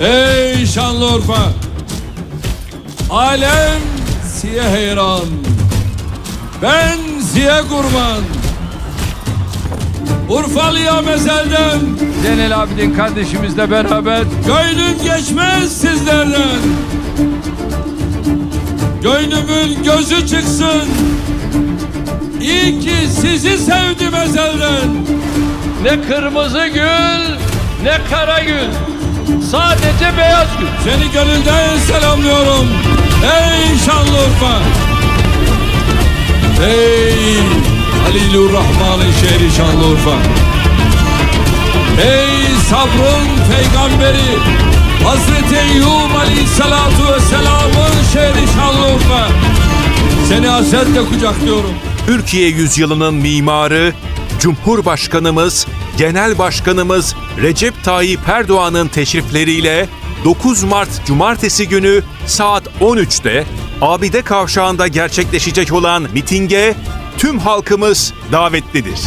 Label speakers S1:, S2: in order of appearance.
S1: Ey Şanlıurfa! Alem siye heyran. Ben siye kurban. Urfalı'ya mezelden
S2: Cenel Abidin kardeşimizle beraber
S1: Gönlüm geçmez sizlerden. Gönlümün gözü çıksın. İyi ki sizi sevdim ezelden.
S2: ne kırmızı gül ne kara gül. Sadece beyaz gül.
S1: Seni gönülden selamlıyorum. Ey Şanlıurfa. Ey Halilur Rahman'ın şehri Şanlıurfa. Ey sabrın peygamberi Hazreti Eyyub Aleyhisselatu Vesselam'ın şehri Şanlıurfa. Seni hasretle kucaklıyorum.
S3: Türkiye yüzyılının mimarı, Cumhurbaşkanımız, Genel Başkanımız Recep Tayyip Erdoğan'ın teşrifleriyle 9 Mart Cumartesi günü saat 13'te Abide Kavşağı'nda gerçekleşecek olan mitinge tüm halkımız davetlidir.